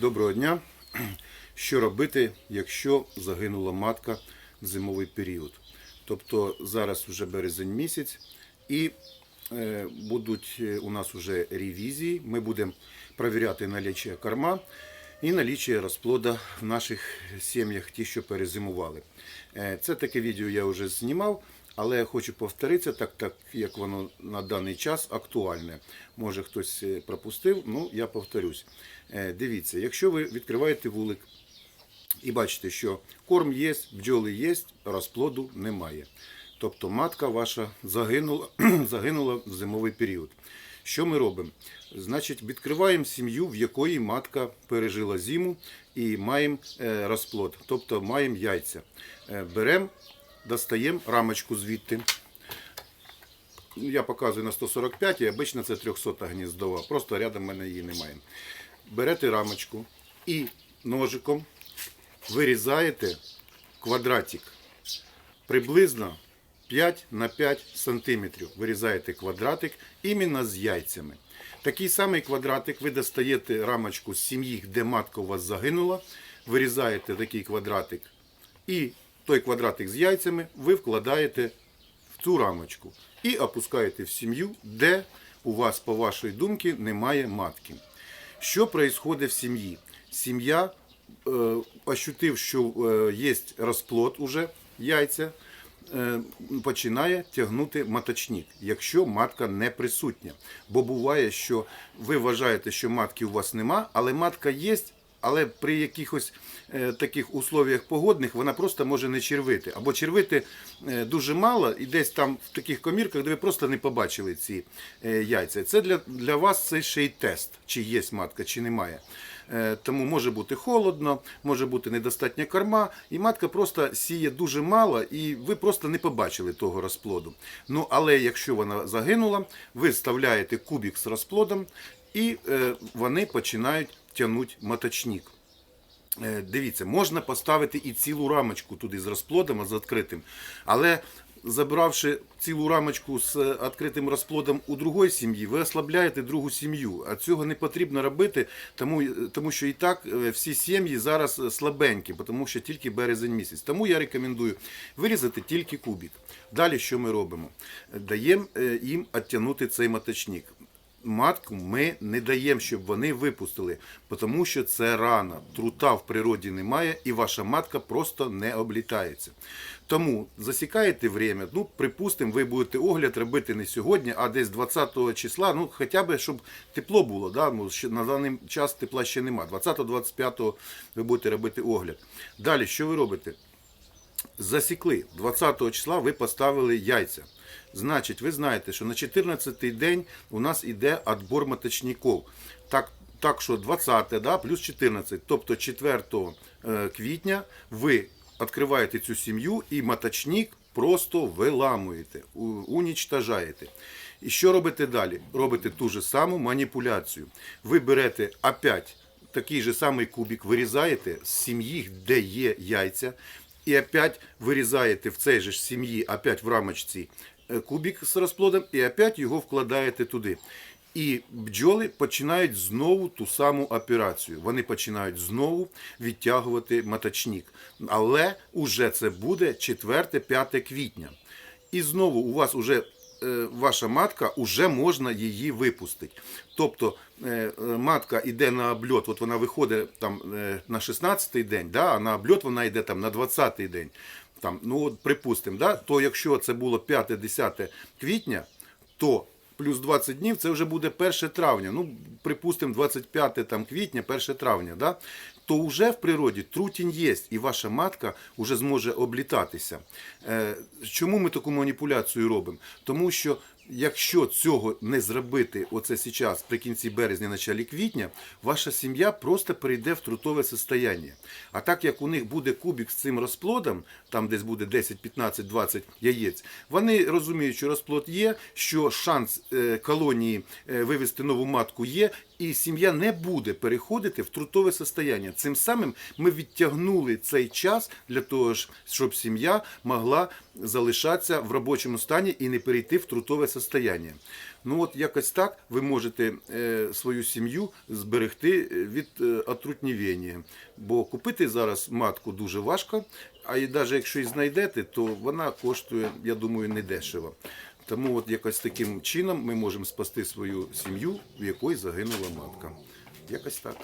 Доброго дня. Що робити, якщо загинула матка в зимовий період? Тобто зараз вже березень місяць і е, будуть е, у нас вже ревізії. Ми будемо перевіряти наліччя корма і наліччя розплода в наших сім'ях, ті, що перезимували. Е, Це таке відео я вже знімав. Але я хочу повторитися, так, так як воно на даний час актуальне. Може хтось е, пропустив, ну я повторюсь. Е, Дивіться, якщо ви відкриваєте вулик і бачите, що корм є, бджоли є, розплоду немає. Тобто матка ваша загинула, загинула в зимовий період. Що ми робимо? Значить, відкриваємо сім'ю, в якої матка пережила зиму і маємо е, розплод, тобто маємо яйця. Беремо, достаємо рамочку звідти. Ну, Я показую на 145, і обично це 300 гніздова. Просто рядом в мене її немає. Берете рамочку і ножиком вирізаєте квадратик приблизно 5 на 5 сантиметрів. Вирізаєте квадратик іменно з яйцями. Такий самий квадратик ви достаєте рамочку з сім'ї, де матка у вас загинула, вирізаєте такий квадратик і той квадратик з яйцями ви вкладаєте в цю рамочку і опускаєте в сім'ю, де у вас, по вашій думці, немає матки. Що відбувається в сім'ї? Сім'я, е, ощутив, що е, є розплод уже яйця, е, починає тягнути маточник, якщо матка не присутня. Бо буває, що ви вважаєте, що матки у вас нема, але матка є. Але при якихось е, таких условіях погодних вона просто може не червити. Або червити е, дуже мало, і десь там в таких комірках, де ви просто не побачили ці е, яйця. Це для, для вас це ще й тест, чи є матка, чи немає. Тому може бути холодно, може бути недостатня корма, і матка просто сіє дуже мало, і ви просто не побачили того розплоду. Ну, але якщо вона загинула, ви вставляєте кубик з розплодом, і вони починають тягнути маточник. Е, Дивіться, можна поставити і цілу рамочку туди з розплодом, з відкритим. Але забравши цілу рамочку з відкритим розплодом у другої сім'ї, ви ослабляєте другу сім'ю. А цього не потрібно робити, тому, тому що і так е, всі сім'ї зараз слабенькі, тому що тільки березень місяць. Тому я рекомендую вирізати тільки кубик. Далі що ми робимо? Даємо е, їм відтягнути цей маточник матку ми не даємо, щоб вони випустили, тому що це рано. Трута в природі немає, і ваша матка просто не облітається. Тому засікаєте время, ну, припустимо, ви будете огляд робити не сьогодні, а десь 20 числа, ну, хоча б, щоб тепло було, да? ну, на даний час тепла ще нема. 20-25 ви будете робити огляд. Далі, що ви робите? Засікли. 20 числа ви поставили яйця. Значить, ви знаєте, що на 14-й день у нас іде відбор маточників. Так, так що 20 да, плюс 14, тобто 4 е, квітня ви відкриваєте цю сім'ю і маточник просто виламуєте, унічтажаєте. І що робите далі? Робите ту ж саму маніпуляцію. Ви берете опять такий же самий кубик, вирізаєте з сім'ї, де є яйця, і опять вирізаєте в цій же сім'ї, опять в рамочці е, кубик з розплодом, і опять його вкладаєте туди. І бджоли починають знову ту саму операцію. Вони починають знову відтягувати маточник. Але уже це буде 4-5 квітня. І знову у вас уже ваша матка уже можна її випустити. Тобто е, е, матка йде на обльот, от вона виходить там е, на 16-й день, да, а на обльот вона йде там на 20-й день. Там, ну, от, припустимо, да, то якщо це було 5-10 квітня, то плюс 20 днів це вже буде 1 травня. Ну, припустимо, 25 там, квітня, 1 травня. Да? То вже в природі трутінь є, і ваша матка вже зможе облітатися. Е, чому ми таку маніпуляцію робимо? Тому що якщо цього не зробити оце зараз, при кінці березня, началі квітня, ваша сім'я просто перейде в трутове состояння. А так як у них буде кубик з цим розплодом, там десь буде 10, 15, 20 яєць, вони розуміють, що розплод є, що шанс е, колонії е, вивести нову матку є, і сім'я не буде переходити в трутове состояння. Цим самим ми відтягнули цей час для того, щоб сім'я могла залишатися в робочому стані і не перейти в трутове состояння. Ну от якось так ви можете е, свою сім'ю зберегти від е, отрутнівення. Бо купити зараз матку дуже важко, а і навіть якщо і знайдете, то вона коштує, я думаю, недешево. Тому от якось таким чином ми можемо спасти свою сім'ю, в якої загинула матка. Якось так.